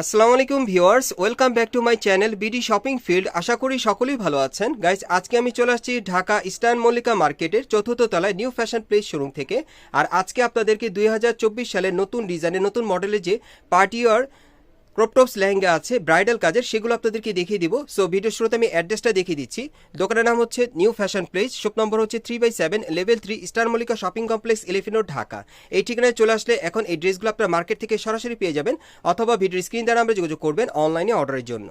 আসসালামু আলাইকুম viewers, welcome back to my channel BD shopping field. আশা করি সকলেই ভালো আছেন। গাইজ আজকে আমি চলে আসছি ঢাকা ইস্টার্ন মল্লিকা মার্কেটের চতুর্থ তলায় নিউ ফ্যাশন প্লেস শোরুম থেকে। আর আজকে আপনাদেরকে দুই হাজার চব্বিশ সালের নতুন ডিজাইনের, নতুন মডেলের যে পার্টি আর ক্রপটপস লেহেঙ্গা আছে ব্রাইডাল কাজের, সেগুলো আপনাদেরকে দেখিয়ে দিব। সো ভিডিও শুরুতে আমি অ্যাড্রেসটা দেখিয়ে দিচ্ছি। দোকানের নাম হচ্ছে new fashion place shop number হচ্ছে three by seven level three star Mallika shopping complex elephant Dhaka এই ঠিকানায় চলে আসলে এখন এই ড্রেসগুলো আপনার মার্কেট থেকে সরাসরি পেয়ে যাবেন, অথবা ভিডিওর স্ক্রিন দ্বারা আমরা যোগাযোগ করবেন অনলাইনে অর্ডারের জন্য।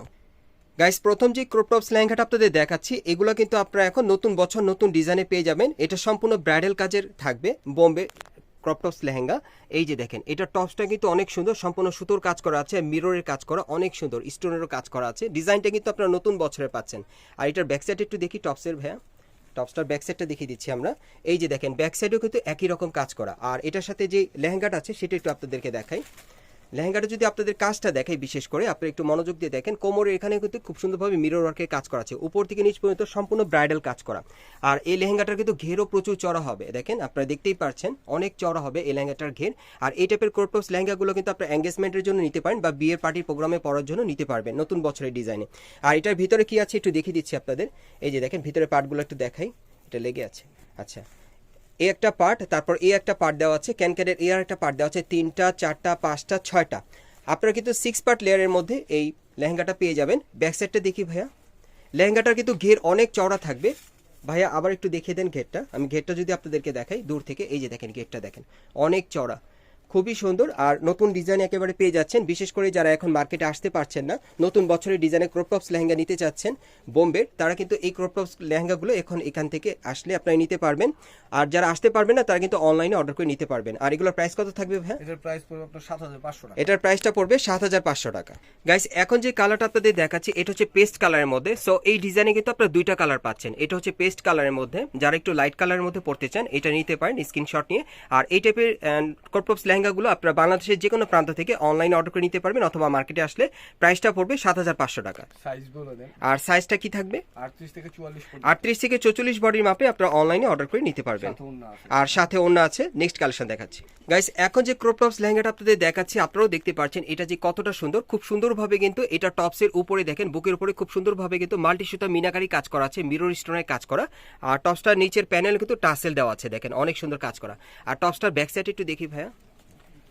গাইস প্রথম যে ক্রপটপস লেহেঙ্গাটা আপনাদের দেখাচ্ছি, এগুলো কিন্তু আপনারা এখন নতুন বছর নতুন ডিজাইনে পেয়ে যাবেন। এটা সম্পূর্ণ ব্রাইডাল কাজের থাকবে, বোম্বে ক্রপটপস লেহেঙ্গা। এই যে দেখেন, এটা টপসটা কিন্তু অনেক সুন্দর, সম্পূর্ণ সুতোর কাজ করা আছে মিররের কাজ করা অনেক সুন্দর স্টোনেরও কাজ করা আছে। ডিজাইনটা কিন্তু আপনারা নতুন বছরে পাচ্ছেন। আর এটার ব্যাকসাইড একটু দেখি টপসের ভাইয়া। টপসটার ব্যাকসাইডটা দেখিয়ে দিচ্ছি আমরা। এই যে দেখেন ব্যাক সাইডেও কিন্তু একই রকম কাজ করা। আর এটার সাথে যে লেহেঙ্গাটা আছে, সেটা একটু আপনাদেরকে দেখাই। লেহেঙ্গাটা যদি আপনাদের কাজটা দেখাই বিশেষ করে আপনি একটু মনোযোগ দিয়ে দেখেন, কোমরের এখানে কিন্তু খুব সুন্দরভাবে মিরর ওয়ার্কের কাজ করা আছে। উপর থেকে নিচ পর্যন্ত সম্পূর্ণ ব্রাইডাল কাজ করা। আর এই লেহেঙ্গাটার কিন্তু ঘেরও প্রচুর চড়া হবে। দেখেন, আপনারা দেখতেই পাচ্ছেন অনেক চড়া হবে এই লেহেঙ্গাটার ঘের। আর এই টাইপের কোর্টপস লেহেঙ্গাগুলো কিন্তু আপনার এঙ্গেজমেন্টের জন্য নিতে পারেন বা বিয়ের পার্টির প্রোগ্রামে পড়ার জন্য নিতে পারবেন নতুন বছরের ডিজাইনে আর এটার ভিতরে কি আছে একটু দেখিয়ে দিচ্ছি আপনাদের। এই যে দেখেন ভিতরে পার্টগুলো একটু দেখাই। এটা লেগে আছে। আচ্ছা। এই একটা পার্ট তারপর এ একটা পার্ট দেওয়া আছে ক্যানক্যাডের এ আর একটা পার্ট দেওয়া আছে, তিনটা, চারটা, পাঁচটা, ছয়টা। আপনারা কিন্তু সিক্স পার্ট লেয়ারের মধ্যে এই লেহেঙ্গাটা পেয়ে যাবেন। ব্যাক সাইডটা দেখি ভাইয়া। লেহেঙ্গাটার কিন্তু ঘের অনেক চওড়া থাকবে। ভাইয়া আবার একটু দেখিয়ে দেন ঘেরটা। আমি ঘেরটা যদি আপনাদেরকে দেখাই, দূর থেকে, এই যে দেখেন, ঘেরটা দেখেন। অনেক চওড়া। খুবই সুন্দর আর নতুন ডিজাইন একেবারে পেয়ে যাচ্ছেন। বিশেষ করে যারা এখন মার্কেটে আসতে পারছেন না নতুন বছরের ডিজাইনের ক্রপটপস লেহেঙ্গা নিতে চাচ্ছেন বোম্বের তারা কিন্তু এই ক্রপটপস লেহেঙ্গাগুলো এখন এখান থেকে আসলে আপনারা নিতে পারবেন। আর যারা আসতে পারবেন না তারা কিন্তু অনলাইনে অর্ডার করে নিতে পারবেন। আর এগুলোর প্রাইস কত থাকবে ভাইয়া? এটার প্রাইস পড়বে আপনার সাত হাজার পাঁচশো টাকা। এটার প্রাইসটা পড়বে সাত হাজার পাঁচশো টাকা। গাইস এখন যে কালারটা আপনাদের দেখাচ্ছি এটা হচ্ছে পেস্ট কালারের মধ্যে। সো এই ডিজাইনে কিন্তু আপনারা দুইটা কালার পাচ্ছেন। এটা হচ্ছে পেস্ট কালারের মধ্যে। যারা একটু লাইট কালারের মধ্যে পড়তে চান এটা নিতে পারেন স্ক্রিনশট নিয়ে। আর এই টাইপের কর্পস লেহেঙ্গাগুলো আপনারা বাংলাদেশের যে কোনো প্রান্ত থেকে অনলাইনে অর্ডার করে নিতে পারবেন অথবা মার্কেটে আসলে প্রাইসটা পড়বে সাত হাজার পাঁচশো টাকা। আর সাইজটা কি থাকবে? আটত্রিশ থেকে চৌচল্লিশ বডির মাপে আপনারা অনলাইনে অর্ডার করে নিতে পারবেন। আর সাথে অন্য আছে নেক্সট কালেকশন দেখাচ্ছি। গাইস এখন যে ক্রপ টপস লেহেঙ্গাটা আপনাদের দেখাচ্ছি আপনারাও দেখতে পাচ্ছেন এটা যে কতটা সুন্দর খুব সুন্দরভাবে কিন্তু এটা টপসের উপরে দেখেন বুকের উপরে খুব সুন্দরভাবে কিন্তু মাল্টি সুতা মিনাকারি কাজ করা আছে মিরর স্টোনের কাজ করা। আর টপসটার নিচের প্যানেল কিন্তু টাসেল দেওয়া আছে দেখেন অনেক সুন্দর কাজ করা। আর টপসটার ব্যাক সাইড একটু দেখি ভাইয়া।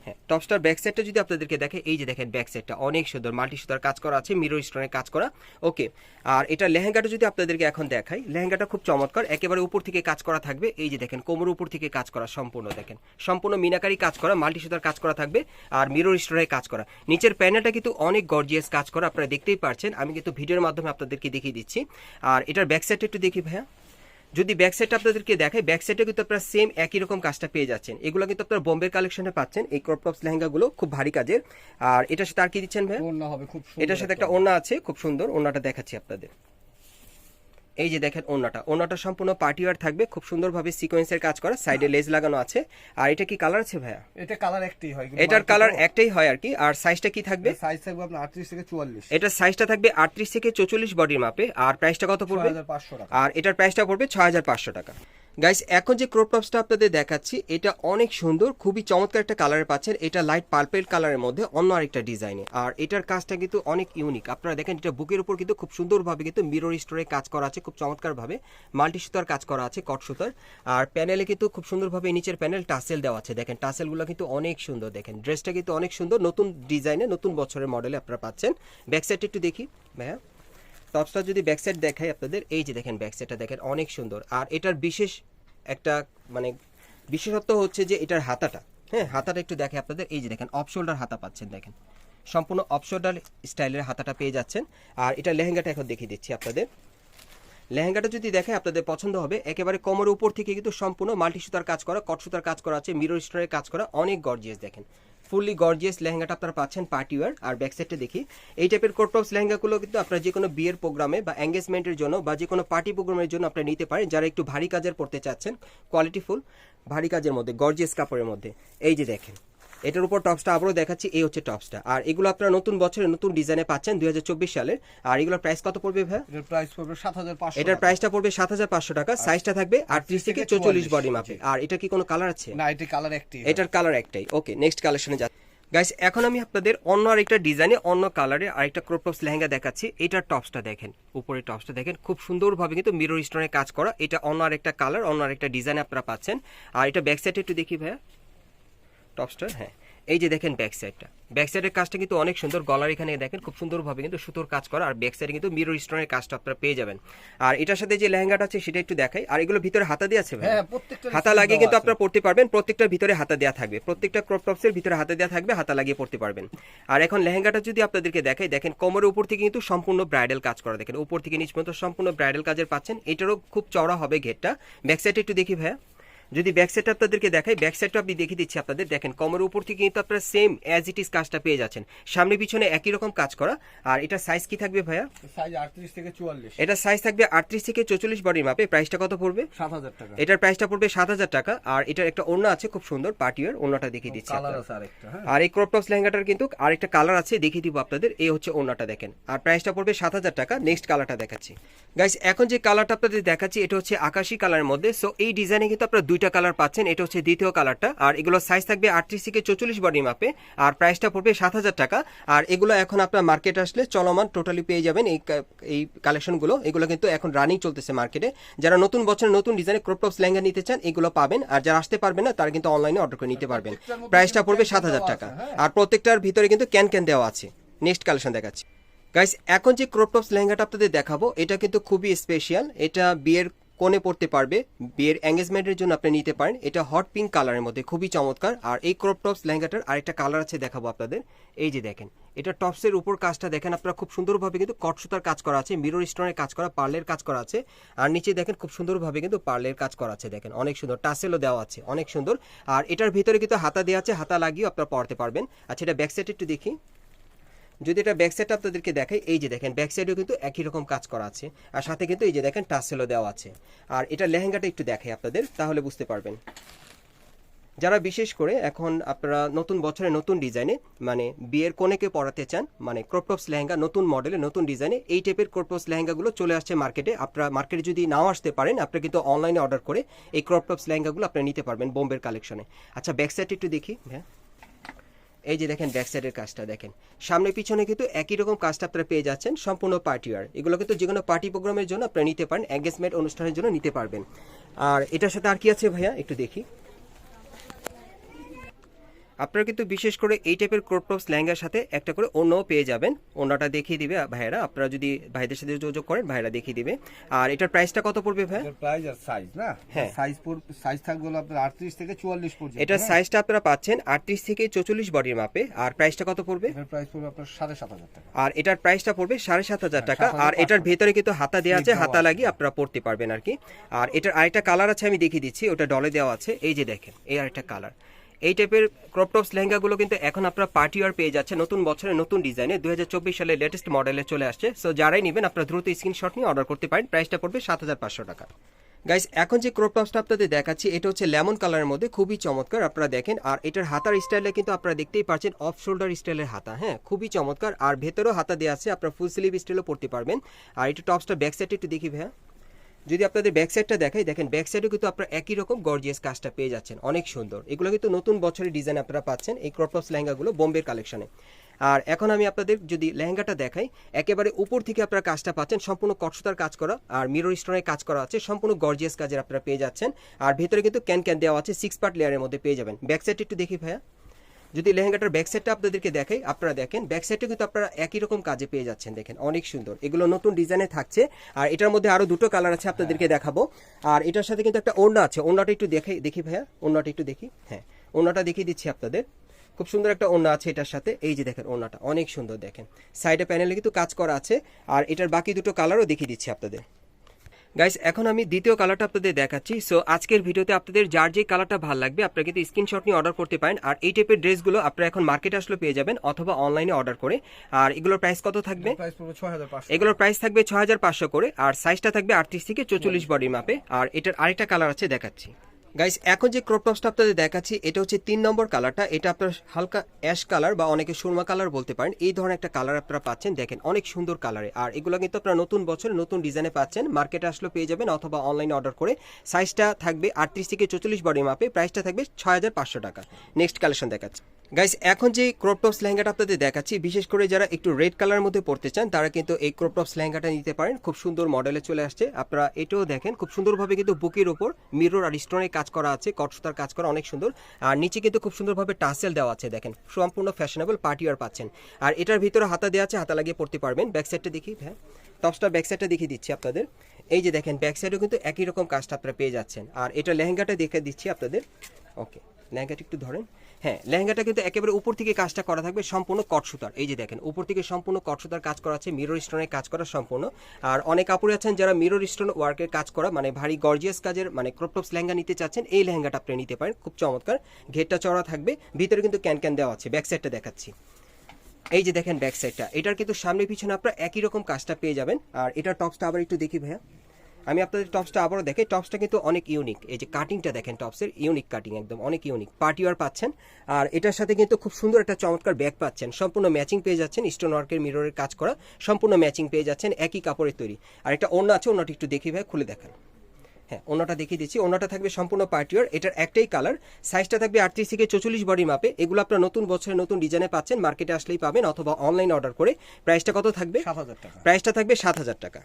হ্যাঁ টপস্টার ব্যাক সাইডটা যদি আপনাদেরকে দেখে, এই যে দেখেন ব্যাক সাইডটা অনেক সুন্দর মাল্টি সুতার কাজ করা আছে মিরর স্টোনের কাজ করা ওকে আর এটা লেহেঙ্গাটা যদি আপনাদেরকে এখন দেখাই, লেহেঙ্গাটা খুব চমৎকার, একেবারে উপর থেকে কাজ করা থাকবে, এই যে দেখেন কোমর উপর থেকে কাজ করা সম্পূর্ণ দেখেন। সম্পূর্ণ মিনাকারি কাজ করা মাল্টি সুতার কাজ করা থাকবে, আর মিরর স্টোনের কাজ করা। নিচের প্যানেলটা কিন্তু অনেক গর্জিয়াস কাজ করা, আপনারা দেখতেই পারছেন, আমি কিন্তু ভিডিওর মাধ্যমে আপনাদেরকে দেখিয়ে দিচ্ছি। আর এটার ব্যাক সাইডটা একটু দেখি ভাইয়া। যদি ব্যাক সাইডটা আপনাদেরকে দেখায় ব্যাক সাইডে কিন্তু আপনারা সেম একই রকম কাজটা পেয়ে যাচ্ছেন। এগুলো কিন্তু আপনারা বোম্বের কালেকশনে পাচ্ছেন। এই ক্রপ টপস লেহেঙ্গাগুলো খুব ভারী কাজের। আর এটার সাথে আর কি দিচ্ছেন ভাই অন্য হবে খুব সুন্দর এটার সাথে একটা। ওড়না আছে খুব সুন্দর। ওড়নাটা দেখাচ্ছি আপনাদের। এই যে দেখেন ওনাটা ওনাটা সম্পূর্ণ পার্টিওয়ার থাকবে খুব সুন্দরভাবে সিকোয়েন্সের কাজ করা সাইডে লেজ লাগানো আছে। আর এটা কি কালার আছে ভাইয়া? এটা কালার একটাই হয় এটার কালার একটাই হয় আর কি। আর সাইজটা কি থাকবে? সাইজ থাকবে আপনার আটত্রিশ থেকে চুয়াল্লিশ। এটার সাইজটা থাকবে আটত্রিশ থেকে চৌচল্লিশ বডির মাপে আর প্রাইসটা কত পড়বে? হাজার পাঁচশো টাকা। আর এটার প্রাইসটা পড়বে ছয় হাজার পাঁচশো টাকা। গাইস এখন যে ক্রপ টপসটা আপনাদের দেখাচ্ছি, এটা অনেক সুন্দর, খুবই চমৎকার একটা কালারে পাচ্ছেন। এটা লাইট পার্পেল কালারের মধ্যে অন্য আরেকটা ডিজাইনে আর এটার কাজটা কিন্তু অনেক ইউনিক আপনারা দেখেন, এটা বুকের উপর কিন্তু খুব সুন্দরভাবে কিন্তু মিরর স্টোরে কাজ করা আছে, খুব চমৎকারভাবে। মাল্টি সুতার কাজ করা আছে কট সুতার। আর প্যানেলে কিন্তু খুব সুন্দরভাবে নিচের প্যানেল টাসেল দেওয়া আছে। দেখেন টাসেলগুলো কিন্তু অনেক সুন্দর, দেখেন। ড্রেসটা কিন্তু অনেক সুন্দর, নতুন ডিজাইনে নতুন বছরের মডেলে আপনারা পাচ্ছেন। ব্যাক সাইডটা একটু দেখি। ভাইয়া। টপসটা যদি ব্যাকসাইড দেখাই আপনাদের, এই যে দেখেন ব্যাকসাইডটা দেখেন, অনেক সুন্দর। আর এটার বিশেষ একটা মানে বিশেষত্ব হচ্ছে যে এটার হাতাটা। হ্যাঁ হাতাটা একটু দেখে আপনাদের, এই যে দেখেন অফ শোল্ডার হাতা পাচ্ছেন, দেখেন। সম্পূর্ণ অফ শোল্ডার স্টাইলের হাতাটা পেয়ে যাচ্ছেন। আর এটা লেহেঙ্গাটা এখন দেখিয়ে দিচ্ছি আপনাদের। লেহেঙ্গাটা যদি দেখে আপনাদের পছন্দ হবে, একেবারে কোমরের উপর থেকে কিন্তু সম্পূর্ণ মাল্টি সুতার কাজ করা, কট সুতার কাজ করা আছে মিরর স্টোনের কাজ করা, অনেক গর্জিয়াস দেখেন। ফুললি গর্জিয়াস লেহেঙ্গাটা আপনারা পাচ্ছেন পার্টি ওয়ার আর ব্যাক সাইডটা দেখি। এই টাইপের কোটপস লেহেঙ্গাগুলো কিন্তু আপনারা যে কোনো বিয়ের প্রোগ্রামে বা এঙ্গেজমেন্টের জন্য বা যে কোনো পার্টি প্রোগ্রামের জন্য আপনারা নিতে পারেন, যারা একটু ভারী কাজের পড়তে চাচ্ছেন কোয়ালিটিফুল ভারী কাজের মধ্যে গর্জিয়াস কাপড়ের মধ্যে। এই যে দেখেন এটার উপর টপসটা আবারও দেখাচ্ছি এই হচ্ছে টপসটা। আর এগুলো আপনারা নতুন বছরে নতুন ডিজাইনে পাচ্ছেন দুই সালের। আর এগুলোর প্রাইস কত পড়বে ভাই এটার প্রাইস পড়বে সাত হাজার পাঁচশো এটার প্রাইসটা পড়বে সাত হাজার পাঁচশো টাকা সাইজটা থাকবে আটত্রিশ থেকে চৌচল্লিশ বডি মাপে আর এটা কি কোনো কালার আছে? না এটা কালার একটাই এটার কালার একটাই। ওকে নেক্সট কালেকশনে যা গাইস এখন আমি আপনাদের অন্য আরেকটা ডিজাইনে অন্য কালারে আরেকটা ক্রপ টপস লেহেঙ্গা দেখাচ্ছি। এটার টপসটা দেখেন উপরে টপসটা দেখেন। খুব সুন্দরভাবে কিন্তু মিরর স্টোনের কাজ করা। এটা অন্য আরেকটা কালার অন্য আরেকটা ডিজাইন আপনারা পাচ্ছেন। আর এটা ব্যাক সাইডে একটু দেখি ভাইয়া। টপসটা হ্যাঁ। এই যে দেখেন ব্যাক সাইডটা ব্যাক সাইডের কাজটা কিন্তু অনেক সুন্দর গলার এখানে দেখেন খুব সুন্দরভাবে কিন্তু সুতোর কাজ করা আর ব্যাক সাইডে কিন্তু মিরর স্টোনের কাজটা আপনারা পেয়ে যাবেন। আর এটার সাথে যে লেহেঙ্গাটা আছে সেটা একটু দেখাই। আর এগুলো ভিতরে হাতা দিয়ে আছে হ্যাঁ প্রত্যেকটা হাতা লাগিয়ে কিন্তু আপনারা পড়তে পারবেন প্রত্যেকটার ভিতরে হাতা দেওয়া থাকবে। প্রত্যেকটা ক্রপ টপসের ভিতরে হাতা দেওয়া থাকবে হাতা লাগিয়ে পড়তে পারবেন। আর এখন লেহেঙ্গাটা যদি আপনাদেরকে দেখাই দেখেন কোমরের উপর থেকে কিন্তু সম্পূর্ণ ব্রাইডাল কাজ করা। দেখেন উপর থেকে নিচ পর্যন্ত সম্পূর্ণ ব্রাইডাল কাজের পাচ্ছেন। এটারও খুব চওড়া হবে ঘেরটা। ব্যাক সাইডে একটু দেখি ভাইয়া। যদি ব্যাক সাইডটা আপনাদেরকে দেখাই ব্যাক সাইডটা আপনি দেখিয়ে দিচ্ছি আপনাদের। দেখেন কমরের উপর থেকে কিন্তু আপনারা সেম অ্যাজ ইট ইজ কাজটা পেয়ে যাচ্ছেন। সামনে পিছনে একই রকম কাজ করা। আর এটা সাইজ কি থাকবে ভাইয়া? সাইজ আটত্রিশ থেকে চুয়াল্লিশ। এটা সাইজ থাকবে আটত্রিশ থেকে চৌচল্লিশ বডির মাপে প্রাইসটা কত পড়বে? সাত হাজার টাকা। এটার প্রাইসটা পড়বে সাত হাজার টাকা। আর এটার একটা ওড়না আছে খুব সুন্দর পার্টিয়ার ওড়নাটা দেখিয়ে দিচ্ছি কালার আছে আরেকটা হ্যাঁ। আর এই ক্রপ টপস লেহেঙ্গাটার কিন্তু আরেকটা কালার আছে দেখিয়ে দিব আপনাদের। এই হচ্ছে ওড়নাটা দেখেন। আর প্রাইসটা পড়বে সাত হাজার টাকা। নেক্সট কালারটা দেখাচ্ছি। গাইস এখন যে কালারটা আপনাদের দেখাচ্ছি এটা হচ্ছে আকাশি কালারের মধ্যে। সো এই ডিজাইনে কিন্তু আপনারা দুইটা কালার পাচ্ছেন এটা হচ্ছে দ্বিতীয় কালারটা আর এগুলো সাইজ থাকবে আটত্রিশ থেকে চৌচল্লিশ বডি মাপে। আর প্রাইসটা পড়বে সাত হাজার টাকা। আর এগুলো এখন আপনার মার্কেট আসলে চলমান টোটালি পেয়ে যাবেন এই এই কালেকশনগুলো এগুলো কিন্তু এখন রানিং চলতেছে মার্কেটে যারা নতুন বছর নতুন ডিজাইনে ক্রপ টপস লেহেঙ্গা নিতে চান এগুলো পাবেন। আর যারা আসতে পারবেন না তারা কিন্তু অনলাইনে অর্ডার করে নিতে পারবেন। প্রাইসটা পড়বে সাত হাজার টাকা। হ্যাঁ। আর প্রত্যেকটার ভিতরে কিন্তু ক্যান ক্যান দেওয়া আছে। নেক্সট কালেকশন দেখাচ্ছি। গাইস এখন যে ক্রপ টপস লেহেঙ্গাটা আপনাদের দেখাবো এটা কিন্তু খুবই স্পেশাল এটা বিয়ের কোণে পড়তে পারবে। বিয়ের এঙ্গেজমেন্টের জন্য আপনি নিতে পারেন। এটা হট পিঙ্ক কালারের মধ্যে, খুবই চমৎকার। আর এই ক্রপ টপস লেহেঙ্গাটার আরেকটা কালার আছে দেখাবো আপনাদের। এই যে দেখেন, এটা টপসের উপর কাজটা দেখেন আপনারা খুব সুন্দরভাবে কিন্তু কট সুতার কাজ করা আছে মিরর স্টোনের কাজ করা পার্লের কাজ করা আছে। আর নিচে দেখেন খুব সুন্দরভাবে কিন্তু পার্লের কাজ করা আছে দেখেন, অনেক সুন্দর। টাসেলও দেওয়া আছে, অনেক সুন্দর। আর এটার ভিতরে কিন্তু হাতা দেওয়া আছে, হাতা লাগিয়েও আপনারা পড়তে পারবেন। আচ্ছা এটা ব্যাক সাইড একটু দেখি। যদি এটা ব্যাক সাইডটা আপনাদেরকে দেখাই, এই যে দেখেন ব্যাক সাইডেও কিন্তু একই রকম কাজ করা আছে। আর সাথে কিন্তু এই যে দেখেন টাসেলও দেওয়া আছে। আর এটা লেহেঙ্গাটা একটু দেখাই আপনাদের, তাহলে বুঝতে পারবেন। যারা বিশেষ করে এখন আপনারা নতুন বছরে নতুন ডিজাইনে মানে বিয়ের কোনেকে পরাতে চান মানে ক্রপটপস লেহেঙ্গা, নতুন মডেলে নতুন ডিজাইনে এই টাইপের ক্রপটপস লেহেঙ্গাগুলো চলে আসছে মার্কেটে আপনারা মার্কেটে যদি নাও আসতে পারেন, আপনারা কিন্তু অনলাইনে অর্ডার করে এই ক্রপটপস লেহেঙ্গাগুলো আপনারা নিতে পারবেন বোম্বের কালেকশনে আচ্ছা ব্যাক সাইড একটু দেখি হ্যাঁ এই যে দেখেন ব্যাক সাইডের কাজটা দেখেন। সামনে পিছনে কিন্তু একই রকম কাজটা আপনারা পেয়ে যাচ্ছেন, সম্পূর্ণ পার্টি ওয়ার এগুলো কিন্তু যে কোনো পার্টি প্রোগ্রামের জন্য আপনারা নিতে পারেন এঙ্গেজমেন্ট অনুষ্ঠানের জন্য নিতে পারবেন। আর এটার সাথে আর কি আছে ভাইয়া? একটু দেখি। আপনারা কিন্তু বিশেষ করে এই টাইপের ক্রপ টপস লেহেঙ্গার সাথে একটা করে অন্যও পেয়ে যাবেন। অন্যটা দেখিয়ে দিবে ভাইয়েরা। আপনারা যদি ভাইদের সাথে যোগাযোগ করেন ভাইয়েরা দেখিয়ে দিবে। আর এটার প্রাইসটা কত পড়বে ভাই প্রাইস আর সাইজ না? হ্যাঁ। সাইজ সাইজ থাকবে হলো আপনার আটত্রিশ থেকে চুয়াল্লিশ পর্যন্ত এটার হ্যাঁ। সাইজটা আপনারা পাচ্ছেন আটত্রিশ থেকে চৌচল্লিশ বডির মাপে। আর প্রাইসটা কত পড়বে? এটার প্রাইস পড়বে আপনার সাড়ে সাত হাজার টাকা। আর এটার প্রাইসটা পড়বে সাড়ে সাত হাজার টাকা। হ্যাঁ, সাত হাজার আর এটার। ভেতরে কিন্তু হাতা দেওয়া আছে হাতা লাগিয়ে আপনারা পড়তে পারবেন আর কি। আর এটার আরেকটা কালার আছে আমি দেখিয়ে দিচ্ছি ওটা ডলে দেওয়া আছে। এই যে দেখেন এই আরেকটা কালার এই টাইপের ক্রপটপস লেহেঙ্গাগুলো কিন্তু এখন আপনারা পার্টি ওয়ার পেয়ে যাচ্ছে নতুন বছরে নতুন ডিজাইনে দু হাজার সালের লেটেস্ট মডেলে চলে আসছে। সো যারাই নেবেন আপনারা দ্রুত স্ক্রিনশট নিয়ে অর্ডার করতে পারেন। প্রাইসটা পড়বে সাত হাজার পাঁচশো টাকা। গাইস এখন যে ক্রপ টপসটা আপনাদের দেখাচ্ছি, এটা হচ্ছে লেমন কালারের মধ্যে খুবই চমৎকার আপনারা দেখেন। আর এটার হাতার স্টাইলে কিন্তু আপনারা দেখতেই পাচ্ছেন অফ শোল্ডার স্টাইলের হাতা। হ্যাঁ খুবই চমৎকার। আর ভেতরেও হাতা দেওয়া আছে, আপনারা ফুল স্লিভ স্টাইলও পড়তে পারবেন। আর এটা টপসটা ব্যাক সাইডে একটু দেখি ভাইয়া। যদি আপনাদের ব্যাক সাইডটা দেখাই, দেখেন ব্যাক সাইডেও কিন্তু আপনারা একই রকম গর্জিয়াস কাজটা পেয়ে যাচ্ছেন। অনেক সুন্দর। এগুলো কিন্তু নতুন বছরের ডিজাইন আপনারা পাচ্ছেন এই ক্রপটপস লেহেঙ্গাগুলো বোম্বের কালেকশনে আর এখন আমি আপনাদের যদি লেহেঙ্গাটা দেখাই, একেবারে উপর থেকে আপনারা কাজটা পাচ্ছেন, সম্পূর্ণ কটসুতার কাজ করা আর মিরর স্টোনের কাজ করা আছে, সম্পূর্ণ গর্জিয়াস কাজের আপনারা পেয়ে যাচ্ছেন। আর ভেতরে কিন্তু ক্যান ক্যান দেওয়া আছে সিক্স পার্ট লেয়ারের মধ্যে পেয়ে যাবেন। ব্যাক সাইড একটু দেখি ভাইয়া। যদি লেহেঙ্গাটার ব্যাক সাইডটা আপনাদেরকে দেখাই, আপনারা দেখেন ব্যাক সাইডে কিন্তু আপনারা একই রকম কাজে পেয়ে যাচ্ছেন, দেখেন, অনেক সুন্দর। এগুলো নতুন ডিজাইনে থাকছে, আর এটার মধ্যে আরও দুটো কালার আছে আপনাদেরকে দেখাবো। আর এটার সাথে কিন্তু একটা ওড়না আছে, ওড়নাটা একটু দেখে, দেখি ভাইয়া, ওড়নাটা একটু দেখি। হ্যাঁ ওড়নাটা দেখিয়ে দিচ্ছি আপনাদের। খুব সুন্দর একটা ওড়না আছে এটার সাথে, এই যে দেখেন ওড়নাটা, অনেক সুন্দর দেখেন। সাইডে প্যানেলে কিন্তু কাজ করা আছে, আর এটার বাকি দুটো কালারও দেখিয়ে দিচ্ছি আপনাদের। গাইস এখন আমি দ্বিতীয় কালারটা আপনাদের দেখাচ্ছি। সো আজকের ভিডিওতে আপনাদের যার যে কালারটা ভালো লাগবে আপনারা কিন্তু স্ক্রিনশট নিয়ে অর্ডার করতে পারেন। আর এই টাইপের ড্রেসগুলো আপনারা এখন মার্কেটে আসলে পেয়ে যাবেন অথবা অনলাইনে অর্ডার করে। আর এগুলোর প্রাইস কত থাকবে? এগুলোর প্রাইস থাকবে ছ হাজার পাঁচশো করে। আর সাইজটা থাকবে আটত্রিশ থেকে চৌচল্লিশ বডির মাপে। আর এটার আরেকটা কালার আছে দেখাচ্ছি। গাইস এখন যে ক্রপ টপসটা আপনাদের দেখাচ্ছি, এটা হচ্ছে তিন নম্বর কালারটা এটা আপনার হালকা অ্যাশ কালার বা অনেকে সুরমা কালার বলতে পারেন। এই ধরনের একটা কালার আপনারা পাচ্ছেন, দেখেন, অনেক সুন্দর কালারে আর এগুলো কিন্তু আপনারা নতুন বছরে নতুন ডিজাইনে পাচ্ছেন। মার্কেটে আসলে পেয়ে যাবেন অথবা অনলাইনে অর্ডার করে। সাইজটা থাকবে আটত্রিশ থেকে চল্লিশ বডি মাপে প্রাইসটা থাকবে ছয় হাজার পাঁচশো টাকা। নেক্সট কালেকশন দেখাচ্ছি। গাইস এখন যে ক্রপ টপস লেহেঙ্গাটা আপনাদের দেখাচ্ছি, বিশেষ করে যারা একটু রেড কালারের মধ্যে পড়তে চান, তারা কিন্তু এই ক্রপ টপস লেহেঙ্গাটা নিতে পারেন। খুব সুন্দর মডেলে চলে আসছে। আপনারা এটাও দেখেন, খুব সুন্দরভাবে কিন্তু বুকের ওপর মিরর আর স্টোনের কাজ করা আছে কটসুতার কাজ করা অনেক সুন্দর। আর নিচে কিন্তু খুব সুন্দরভাবে টাসেল দেওয়া আছে, দেখেন, সম্পূর্ণ ফ্যাশনেবল পার্টি আর পাচ্ছেন। আর এটার ভিতরে হাতা দেওয়া আছে, হাতা লাগিয়ে পড়তে পারবেন। ব্যাক সাইডটা দেখি হ্যাঁ টপসটার ব্যাক সাইডটা দেখিয়ে দিচ্ছি আপনাদের। এই যে দেখেন ব্যাক সাইডেও কিন্তু একই রকম কাজটা আপনারা পেয়ে যাচ্ছেন। আর এটা লেহেঙ্গাটা দেখে দিচ্ছি আপনাদের। ওকে লেহেঙ্গাটা একটু ধরেন। হ্যাঁ লেহেঙ্গাটা কিন্তু একেবারে উপর থেকে কাজটা করা থাকবে সম্পূর্ণ কট সুতার। এই যে দেখেন, উপর থেকে সম্পূর্ণ কট সুতার কাজ করা আছে মিরর স্টোনের কাজ করা সম্পূর্ণ। আর অনেক কাপড় আছেন যারা মিরর স্টোন ওয়ার্কের কাজ করা মানে ভারী গর্জিয়াস কাজের মানে ক্রপটপস লেহেঙ্গা নিতে চাচ্ছেন, এই লেহেঙ্গাটা আপনি নিতে পারেন, খুব চমৎকার। ঘেরটা চড়া থাকবে, ভিতরে কিন্তু ক্যান ক্যান দেওয়া আছে ব্যাক সাইডটা দেখাচ্ছি। এই যে দেখেন ব্যাক সাইডটা এটার কিন্তু সামনে পিছনে আপনারা একই রকম কাজটা পেয়ে যাবেন। আর এটার টপসটা আবার একটু দেখি ভাইয়া। আমি আপনাদের টপসটা আবারও দেখে টপসটা কিন্তু অনেক ইউনিক এই যে কাটিংটা দেখেন টপসের ইউনিক কাটিং একদম অনেক ইউনিক পার্টি ওয়ার পাচ্ছেন। আর এটার সাথে কিন্তু খুব সুন্দর একটা চমৎকার ব্যাগ পাচ্ছেন। সম্পূর্ণ ম্যাচিং পেয়ে যাচ্ছেন স্টোন ওয়ার্কের মিররের কাজ করা। সম্পূর্ণ ম্যাচিং পেয়ে যাচ্ছেন একই কাপড়ের তৈরি। আর একটা অন্য আছে অন্যটা একটু দেখি ভাই খুলে দেখান। হ্যাঁ অন্যটা দেখিয়ে দিচ্ছি। অন্যটা থাকবে সম্পূর্ণ পার্টিওর এটার একটাই কালার সাইজটা থাকবে আটত্রিশ থেকে চল্লিশ বডি মাপে এগুলো আপনার নতুন বছরের নতুন ডিজাইনে পাচ্ছেন। মার্কেটে আসলেই পাবেন অথবা অনলাইন অর্ডার করে। প্রাইসটা কত থাকবে? সাত হাজার টাকা। প্রাইসটা থাকবে সাত হাজার টাকা।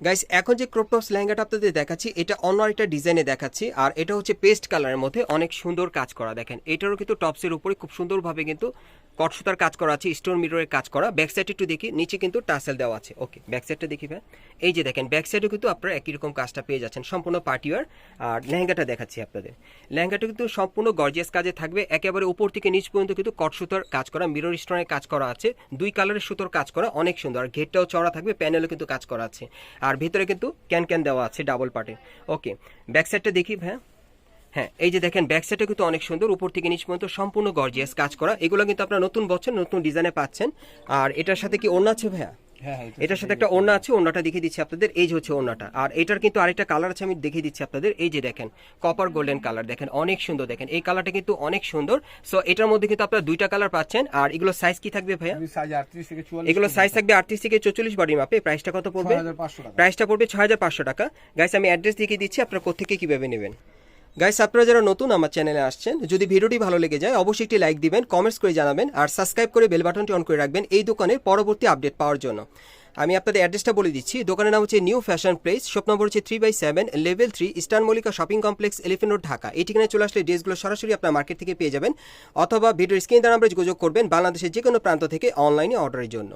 গাইস এখন যে ক্রপ টপস লেহেঙ্গাটা আপনাদের দেখাচ্ছি, এটা অন্য একটা ডিজাইনে দেখাচ্ছি, আর এটা হচ্ছে পেস্ট কালারের মধ্যে অনেক সুন্দর কাজ করা। দেখেন, এটারও কিন্তু টপসের উপরে খুব সুন্দরভাবে কিন্তু কটসুতার কাজ করা আছে, স্টোন মিররের কাজ করা। ব্যাক সাইড একটু দেখি, নিচে কিন্তু টাসেল দেওয়া আছে। ওকে ব্যাক সাইডটা দেখি ভাই। এই যে দেখেন ব্যাক সাইডেও কিন্তু আপনারা একই রকম কাজটা পেয়ে যাচ্ছেন। সম্পূর্ণ পার্টিওয়ার আর লেহেঙ্গাটা দেখাচ্ছি আপনাদের। লেহেঙ্গাটা কিন্তু সম্পূর্ণ গর্জিয়াস কাজে থাকবে। একেবারে উপর থেকে নিচ পর্যন্ত কিন্তু কটসুতার কাজ করা মিরর স্টোনের কাজ করা আছে। দুই কালারের সুতোর কাজ করা, অনেক সুন্দর। আর ঘেরটাও চড়া থাকবে প্যানেলও কিন্তু কাজ করা আছে। আর ভিতরে কিন্তু ক্যান ক্যান দেওয়া আছে ডাবল পার্টে ওকে ব্যাক সাইডটা দেখি ভাই। হ্যাঁ এই যে দেখেন ব্যাক সাইডটা কিন্তু অনেক সুন্দর উপর থেকে নিচ পর্যন্ত সম্পূর্ণ গর্জিয়াস কাজ করা। এগুলো কিন্তু আপনারা নতুন বছর নতুন ডিজাইনে পাচ্ছেন। আর এটার সাথে কি ওড়না আছে ভাইয়া? হ্যাঁ হ্যাঁ এটার সাথে একটা ওড়না আছে ওড়নাটা দেখিয়ে দিচ্ছি আপনাদের। এই যে হচ্ছে ওড়নাটা। আর এটার কিন্তু আরেকটা কালার আছে আমি দেখিয়ে দিচ্ছি আপনাদের। এই যে দেখেন কপার গোল্ডেন কালার দেখেন অনেক সুন্দর দেখেন। এই কালারটা কিন্তু অনেক সুন্দর। সো এটার মধ্যে কিন্তু আপনারা দুইটা কালার পাচ্ছেন। আর এগুলো সাইজ কি থাকবে ভাইয়া? এগুলো সাইজ থাকবে আটত্রিশ থেকে চল্লিশ বডি মাপে। প্রাইসটা কত পড়বে? প্রাইসটা পড়বে ছয় হাজার পাঁচশো টাকা। গাইস আমি অ্যাড্রেস দেখিয়ে দিচ্ছি আপনারা কোথেকে কীভাবে নেবেন? গাইস আপনারা যারা নতুন আমার চ্যানেলে আসছেন, যদি ভিডিওটি ভালো লেগে যায়, অবশ্যই একটি লাইক দিবেন কমেন্টস করে জানাবেন, আর সাবস্ক্রাইব করে বেল বাটনটি অন করে রাখবেন এই দোকানের পরবর্তী আপডেট পাওয়ার জন্য। আমি আপনাদের অ্যাড্রেসটা বলে দিচ্ছি। দোকানের নাম হচ্ছে new fashion place shop number হচ্ছে three by seven level three eastern Mallika shopping complex elephant road Dhaka এই ঠিকানায় চলে আসলে ড্রেসগুলো সরাসরি আপনার মার্কেট থেকে পেয়ে যাবেন, অথবা ভিডিওর স্ক্রিন দ্বারা আমরা যোগাযোগ করবেন বাংলাদেশের যে কোনো প্রান্ত থেকে অনলাইনে অর্ডারের জন্য।